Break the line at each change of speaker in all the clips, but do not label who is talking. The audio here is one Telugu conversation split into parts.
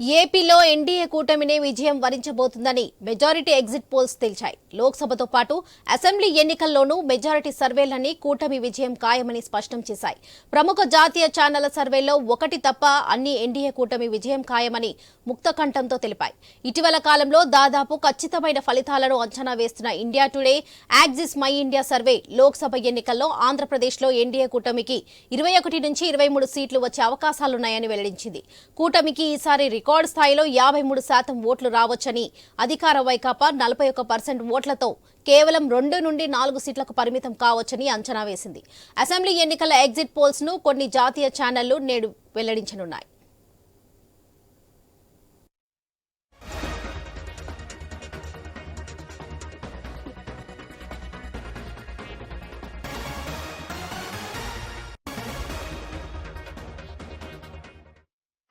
ఏపీలో ఎన్డీఏ కూటమినే విజయం వరించబోతుందని మెజారిటీ ఎగ్జిట్ పోల్స్ తేల్చాయి. లోక్సభతో పాటు అసెంబ్లీ ఎన్నికల్లోనూ మెజారిటీ సర్వేలన్నీ కూటమి విజయం ఖాయమని స్పష్టం చేశాయి. ప్రముఖ జాతీయ ఛానళ్ళ సర్వేలో ఒకటి తప్ప అన్ని ఎన్డీఏ కూటమి విజయం ఖాయమని ముక్తకంఠంతో తెలిపాయి. ఇటీవల కాలంలో దాదాపు ఖచ్చితమైన ఫలితాలను అంచనా వేస్తున్న India today axis my India survey Lok Sabha ఎన్నికల్లో ఆంధ్రప్రదేశ్లో ఎన్డీఏ కూటమికి ఇరవై ఒకటి నుంచి ఇరవై మూడు సీట్లు వచ్చే అవకాశాలున్నాయని వెల్లడించింది. కూటమికి ఈసారి రికార్డు స్థాయిలో యాభై మూడు శాతం ఓట్లు రావచ్చని అధికార వైకాపా నలభై ఒక్క పర్సెంట్ ఓట్లతో కేవలం రెండు నుండి నాలుగు సీట్లకు పరిమితం కావచ్చని అంచనా వేసింది. అసెంబ్లీ ఎన్నికల ఎగ్జిట్ పోల్స్ను కొన్ని జాతీయ ఛానళ్ళు నేడు వెల్లడించనున్నాయి.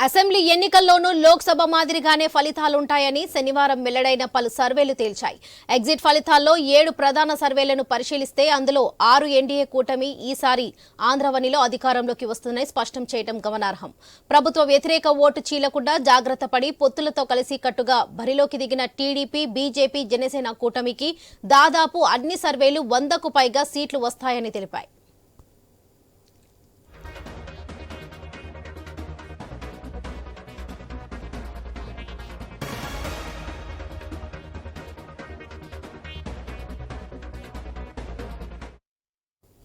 అసెంబ్లీ ఎన్నికల్లోనూ లోక్సభ మాదిరిగానే ఫలితాలుంటాయని శనివారం వెల్లడైన పలు సర్వేలు తేల్చాయి. ఎగ్జిట్ ఫలితాల్లో ఏడు ప్రధాన సర్వేలను పరిశీలిస్తే అందులో ఆరు ఎన్డీఏ కూటమి ఈసారి ఆంధ్రవనిలో అధికారంలోకి వస్తుందని స్పష్టం చేయడం గమనార్హం. ప్రభుత్వ వ్యతిరేక ఓటు చీలకుండా జాగ్రత్త పడి పొత్తులతో కలిసి కట్టుగా బరిలోకి దిగిన టీడీపీ బీజేపీ జనసేన కూటమికి దాదాపు అన్ని సర్వేలు వందకు పైగా సీట్లు వస్తాయని తెలిపాయి.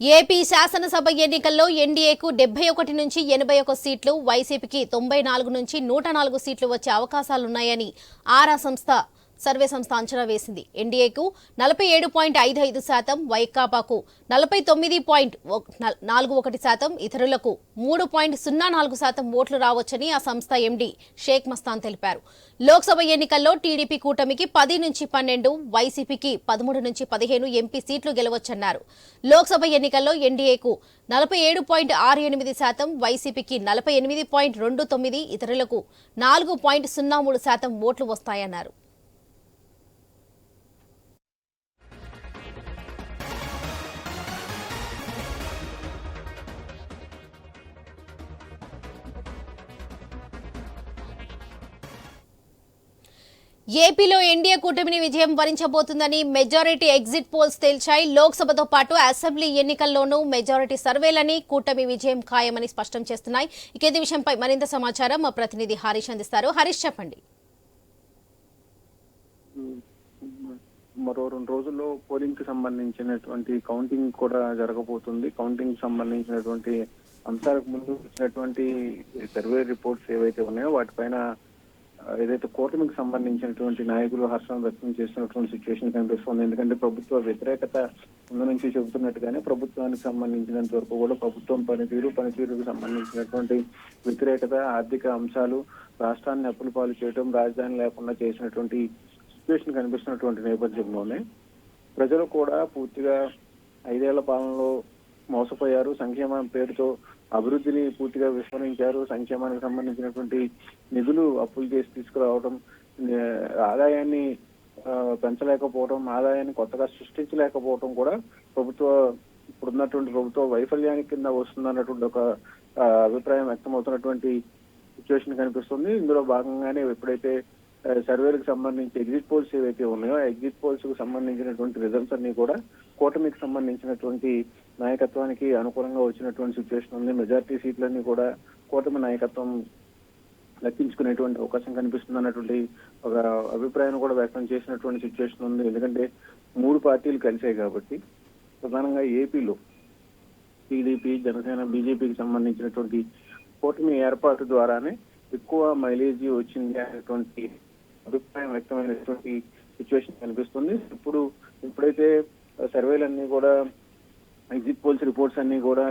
ఏపీ శాసనసభ ఎన్నికల్లో ఎన్డీఏకు డెబ్బై ఒకటి నుంచి ఎనభై ఒక సీట్లు వైసీపీకి తొంభై నాలుగు నుంచి నూట నాలుగు సీట్లు వచ్చే అవకాశాలున్నాయని ఆరా సంస్థ సర్వే సంస్థ అంచనా వేసింది. ఎన్డీఏకు నలభై ఏడు పాయింట్ ఐదు ఐదు శాతం వైకాపాకు నలభై తొమ్మిది పాయింట్ నాలుగు ఒకటి శాతం ఇతరులకు మూడు పాయింట్ సున్నా నాలుగు శాతం ఓట్లు రావచ్చని ఆ సంస్థ ఎండీ షేక్ మస్తాన్ తెలిపారు. లోక్సభ ఎన్నికల్లో టీడీపీ కూటమికి పది నుంచి పన్నెండు వైసీపీకి పదమూడు నుంచి పదిహేను ఎంపీ సీట్లు గెలవచ్చన్నారు. లోక్సభ ఎన్నికల్లో ఎన్డీఏకు నలభై ఏడు పాయింట్ ఆరు ఎనిమిది శాతం వైసీపీకి నలభై ఎనిమిది పాయింట్ రెండు తొమ్మిది ఇతరులకు నాలుగు పాయింట్ సున్నా మూడు శాతం ఓట్లు వస్తాయన్నారు. ఏపీలో ఎన్డీఏ కూటమిని విజయం వరించబోతుందని మెజారిటీ ఎగ్జిట్ పోల్స్ తేల్చాయి. లోక్సభతో పాటు అసెంబ్లీ ఎన్నికల్లోనూ మెజారిటీ సర్వేలని కూటమి విజయం ఖాయమని స్పష్టం చేస్తున్నాయి. ఇక విషయంపై మరింత సమాచారం మా ప్రతినిధి హరీష్ అందిస్తారు. హరీష్ చెప్పండి.
మరో రెండు రోజుల్లో పోలింగ్కి సంబంధించినటువంటి కౌంటింగ్ కూడా జరగబోతుంది. కౌంటింగ్ సంబంధించినటువంటి అంశాలకు ముందు వచ్చినటువంటి సర్వే రిపోర్ట్స్ ఏవైతే ఉన్నాయో వాటిపైన ఏదైతే కూటమికి సంబంధించినటువంటి నాయకులు హర్షం వ్యక్తం చేస్తున్నటువంటి సిచ్యువేషన్ కనిపిస్తుంది ఎందుకంటే ప్రభుత్వ వ్యతిరేకత ముందు నుంచి చెబుతున్నట్టుగానే ప్రభుత్వానికి సంబంధించినంత వరకు కూడా ప్రభుత్వం పనితీరు పనితీరుకు సంబంధించినటువంటి వ్యతిరేకత ఆర్థిక అంశాలు రాష్ట్రాన్ని అప్పుల పాలు చేయడం రాజధాని లేకుండా చేసినటువంటి సిచ్యువేషన్ కనిపిస్తున్నటువంటి నేపథ్యంలోనే ప్రజలు కూడా పూర్తిగా ఐదేళ్ళ పాలనలో మోసపోయారు. సంక్షేమం పేరుతో అభివృద్ధిని పూర్తిగా విస్మరించారు. సంక్షేమానికి సంబంధించినటువంటి నిధులు అప్పులు చేసి తీసుకురావడం ఆదాయాన్ని ఆ, పెంచలేకపోవడం ఆదాయాన్ని కొత్తగా సృష్టించలేకపోవడం కూడా ప్రభుత్వ ఇప్పుడున్నటువంటి ప్రభుత్వ వైఫల్యానికి కింద వస్తుందన్నటువంటి ఒక అభిప్రాయం వ్యక్తమవుతున్నటువంటి సిచ్యువేషన్ కనిపిస్తుంది. ఇందులో భాగంగానే ఎప్పుడైతే సర్వేలకు సంబంధించి ఎగ్జిట్ పోల్స్ ఏవైతే ఉన్నాయో ఆ ఎగ్జిట్ పోల్స్కు సంబంధించినటువంటి రిజల్ట్స్ అన్ని కూడా కూటమికి సంబంధించినటువంటి నాయకత్వానికి అనుకూలంగా వచ్చినటువంటి సిచ్యువేషన్ ఉంది. మెజార్టీ సీట్లన్నీ కూడా కూటమి నాయకత్వం దక్కించుకునేటువంటి అవకాశం కనిపిస్తుంది అన్నటువంటి ఒక అభిప్రాయాన్ని కూడా వ్యక్తం చేసినటువంటి సిచ్యువేషన్ ఉంది. ఎందుకంటే మూడు పార్టీలు కలిసాయి కాబట్టి ప్రధానంగా ఏపీలో టీడీపీ జనసేన బీజేపీకి సంబంధించినటువంటి కూటమి ఏర్పాటు ద్వారానే ఎక్కువ మైలేజ్ వచ్చింది అనేటువంటి అభిప్రాయం వ్యక్తమైనటువంటి సిచ్యువేషన్ కనిపిస్తుంది. ఇప్పుడు ఇప్పుడైతే సర్వేలు అన్ని కూడా ఎగ్జిట్ పోల్స్ రిపోర్ట్స్ అన్ని కూడా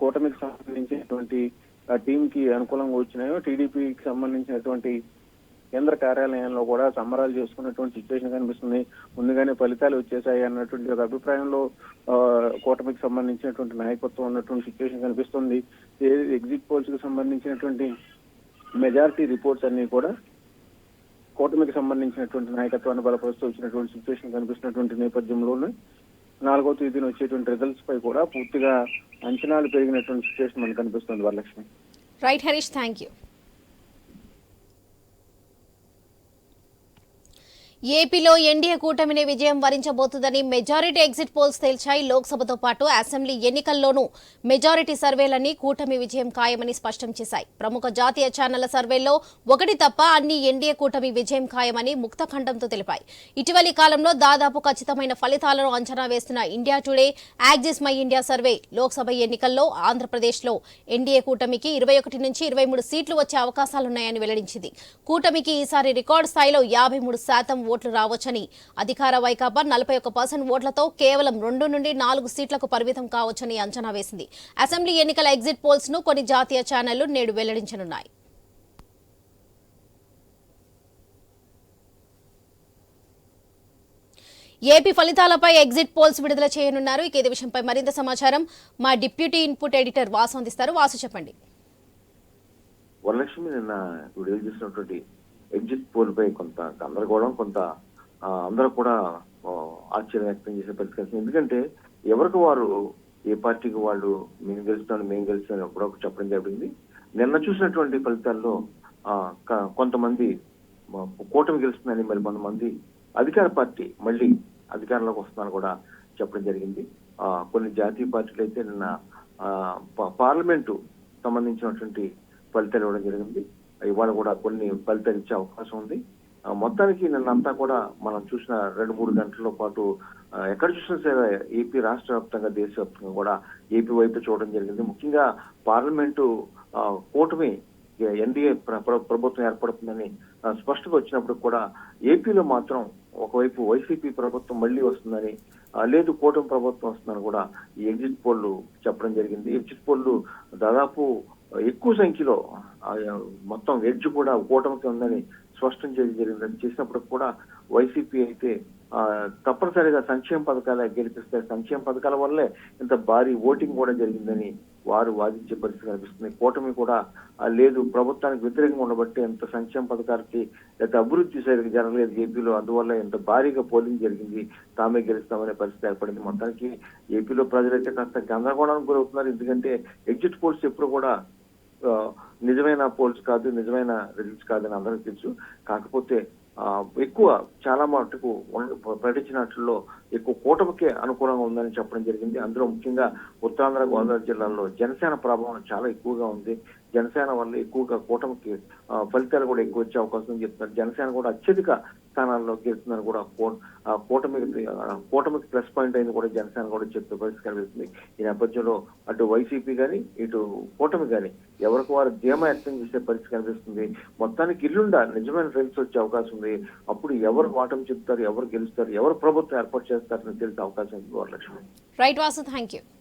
కూటమికి సంబంధించినటువంటి ఆ టీం కి అనుకూలంగా వచ్చినాయో టీడీపీకి సంబంధించినటువంటి కేంద్ర కార్యాలయంలో కూడా సంబరాలు చేసుకున్నటువంటి సిచ్యువేషన్ కనిపిస్తుంది. ముందుగానే ఫలితాలు వచ్చేసాయి అన్నటువంటి ఒక అభిప్రాయంలో కూటమికి సంబంధించినటువంటి నాయకత్వం ఉన్నటువంటి సిచ్యువేషన్ కనిపిస్తుంది. ఎగ్జిట్ పోల్స్కు సంబంధించినటువంటి మెజారిటీ రిపోర్ట్స్ అన్ని కూడా కూటమికి సంబంధించినటువంటి నాయకత్వాన్ని బలపరుస్తూ వచ్చినటువంటి సిచ్యువేషన్ కనిపిస్తున్నటువంటి నేపథ్యంలోనే నాలుగో తేదీన వచ్చేటువంటి రిజల్ట్స్ పై కూడా పూర్తిగా అంచనాలు పెరిగినటువంటి సిచ్యువేషన్ మనకు కనిపిస్తుంది Varalakshmi.
Right Harish thank you ఏపీలో ఎన్డీఏ కూటమిని విజయం వరించబోతుందని మెజారిటీ ఎగ్జిట్ పోల్స్ తేల్చాయి. లోక్సభతో పాటు అసెంబ్లీ ఎన్నికల్లోనూ మెజారిటీ సర్వేలన్నీ కూటమి విజయం ఖాయమని స్పష్టం చేశాయి. ప్రముఖ జాతీయ ఛానళ్ళ సర్వేల్లో ఒకటి తప్ప అన్ని ఎన్డీఏ కూటమి విజయం ఖాయమని ముక్తఖండంతో తెలిపాయి. ఇటీవలి కాలంలో దాదాపు ఖచ్చితమైన ఫలితాలను అంచనా వేస్తున్న India today axis my India survey Lok Sabha ఎన్నికల్లో ఆంధ్రప్రదేశ్లో ఎన్డీఏ కూటమికి ఇరవై ఒకటి నుంచి ఇరవై మూడు సీట్లు వచ్చే అవకాశాలున్నాయని వెల్లడించింది. కూటమికి ఈసారి రికార్డు స్థాయిలో యాభై మూడు శాతం ఓట్లు రావచ్చని. అధికార వైకాపా నలభై ఒక్క పర్సెంట్ ఓట్లతో కేవలం రెండు నుండి నాలుగు సీట్లకు పరిమితం కావచ్చని అంచనా వేసింది. అసెంబ్లీ ఎన్నికల ఎగ్జిట్ పోల్స్ను కొన్ని జాతీయ ఛానళ్ళు నేడు వెల్లడించనున్నాయి. ఏపీ ఫలితాలపై ఎగ్జిట్ పోల్స్ విడుదల చేయనున్నారు. ఇక ఇదే విషయంపై మరింత సమాచారం మా డిప్యూటీ ఇన్పుట్ ఎడిటర్ వాసు అందిస్తారు. వాసు చెప్పండి.
వరలక్ష్మి నిన్న విడుదల చేసినటువంటి ఎగ్జిట్ పోల్ పై కొంత గందరగోళం కొంత అందరూ కూడా ఆశ్చర్యం వ్యక్తం చేసే పరిస్థితి ఎందుకంటే ఎవరికి వారు ఏ పార్టీకి వాళ్ళు మేము గెలుస్తాను మేము గెలుస్తాను కూడా చెప్పడం జరిగింది. నిన్న చూసినటువంటి ఫలితాల్లో కొంతమంది కూటమి గెలుస్తుందని మరి కొంతమంది అధికార పార్టీ మళ్ళీ అధికారంలోకి వస్తుందని కూడా చెప్పడం జరిగింది. ఆ, కొన్ని జాతీయ పార్టీలు అయితే నిన్న పార్లమెంటు సంబంధించినటువంటి ఫలితాలు ఇవ్వడం జరిగింది. ఇవాళ కూడా కొన్ని ఫలితాలిచ్చే అవకాశం ఉంది. ఆ, మొత్తానికి నిన్నంతా కూడా మనం చూసిన రెండు మూడు గంటల పాటు ఎక్కడ చూసినా సరే ఏపీ రాష్ట్ర వ్యాప్తంగా దేశవ్యాప్తంగా కూడా ఏపీ వైపు చూడడం జరిగింది. ముఖ్యంగా పార్లమెంటు కూటమి ఎన్డీఏ ప్రభుత్వం ఏర్పడుతుందని స్పష్టంగా వచ్చినప్పుడు కూడా ఏపీలో మాత్రం ఒకవైపు వైసీపీ ప్రభుత్వం మళ్ళీ వస్తుందని లేదు కూటమి ప్రభుత్వం వస్తుందని కూడా ఈ ఎగ్జిట్ పోల్లు చెప్పడం జరిగింది. ఎగ్జిట్ పోల్లు దాదాపు ఎక్కువ సంఖ్యలో మొత్తం ఎడ్జ్ కూడా కూటమికి ఉందని స్పష్టం చేయడం జరిగింది. చేసినప్పుడు కూడా వైసీపీ అయితే తప్పనిసరిగా సంక్షేమ పథకాలే గెలిపిస్తే సంక్షేమ పథకాల వల్లే ఇంత భారీ ఓటింగ్ కూడా జరిగిందని వారు వాదించే పరిస్థితి కనిపిస్తుంది. కూటమి కూడా లేదు ప్రభుత్వానికి వ్యతిరేకంగా ఉండబట్టి ఎంత సంక్షేమ పథకాలకి లేదా అభివృద్ధి సరిగ్గా జరగలేదు ఏపీలో అందువల్ల ఇంత భారీగా పోలింగ్ జరిగింది. తామే గెలుస్తామనే పరిస్థితి ఏర్పడింది. మొత్తానికి ఏపీలో ప్రజలైతే కాస్త గందరగోళానికి గురవుతున్నారు. ఎందుకంటే ఎగ్జిట్ పోల్స్ ఎప్పుడు కూడా నిజమైన పోల్స్ కాదు నిజమైన రిజల్ట్స్ కాదని అందరికీ తెలుసు. కాకపోతే ఆ, ఎక్కువ చాలా మటుకు ప్రకటించినట్లో ఎక్కువ కూటమికే అనుకూలంగా ఉందని చెప్పడం జరిగింది. అందులో ముఖ్యంగా ఉత్తరాంధ్ర గోదావరి జిల్లాల్లో జనసేన ప్రభావం చాలా ఎక్కువగా ఉంది. జనసేన వల్ల ఎక్కువగా కూటమికి ఫలితాలు కూడా ఎక్కువ వచ్చే అవకాశం చెప్తున్నారు. జనసేన కూడా అత్యధిక స్థానాల్లో గెలుస్తుందని కూడా. కూటమికి కూటమికి ప్లస్ పాయింట్ అయింది కూడా జనసేన కూడా చెప్పే పరిస్థితి కనిపిస్తుంది ఈ నేపథ్యంలో అటు వైసీపీ కానీ ఇటు కూటమి కానీ ఎవరికి వారు ధీమా వ్యక్తం చేసే పరిస్థితి కనిపిస్తుంది మొత్తానికి ఇల్లుండా నిజమైన ఫ్రెండ్స్ వచ్చే అవకాశం ఉంది. అప్పుడు ఎవరు వాటం చెప్తారు ఎవరు గెలుస్తారు ఎవరు ప్రభుత్వం ఏర్పాటు చేస్తారని తెలిసే అవకాశం ఉంది Varalakshmi
right Vasu thank you